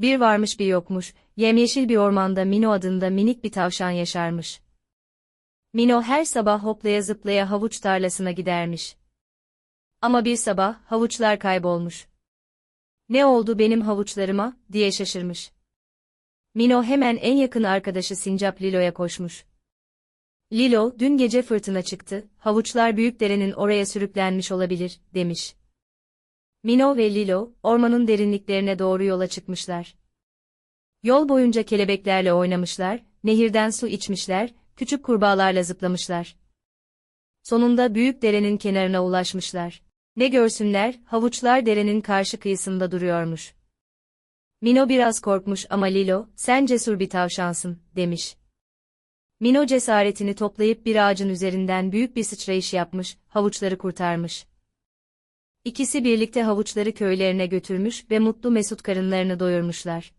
Bir varmış bir yokmuş, yemyeşil bir ormanda Mino adında minik bir tavşan yaşarmış. Mino her sabah hoplaya zıplaya havuç tarlasına gidermiş. Ama bir sabah havuçlar kaybolmuş. Ne oldu benim havuçlarıma, diye şaşırmış. Mino hemen en yakın arkadaşı Sincap Lilo'ya koşmuş. Lilo, dün gece fırtına çıktı, havuçlar büyük derenin oraya sürüklenmiş olabilir, demiş. Mino ve Lilo, ormanın derinliklerine doğru yola çıkmışlar. Yol boyunca kelebeklerle oynamışlar, nehirden su içmişler, küçük kurbağalarla zıplamışlar. Sonunda büyük derenin kenarına ulaşmışlar. Ne görsünler, havuçlar derenin karşı kıyısında duruyormuş. Mino biraz korkmuş ama Lilo, sen cesur bir tavşansın, demiş. Mino cesaretini toplayıp bir ağacın üzerinden büyük bir sıçrayış yapmış, havuçları kurtarmış. İkisi birlikte havuçları köylerine götürmüş ve mutlu mesut karınlarını doyurmuşlar.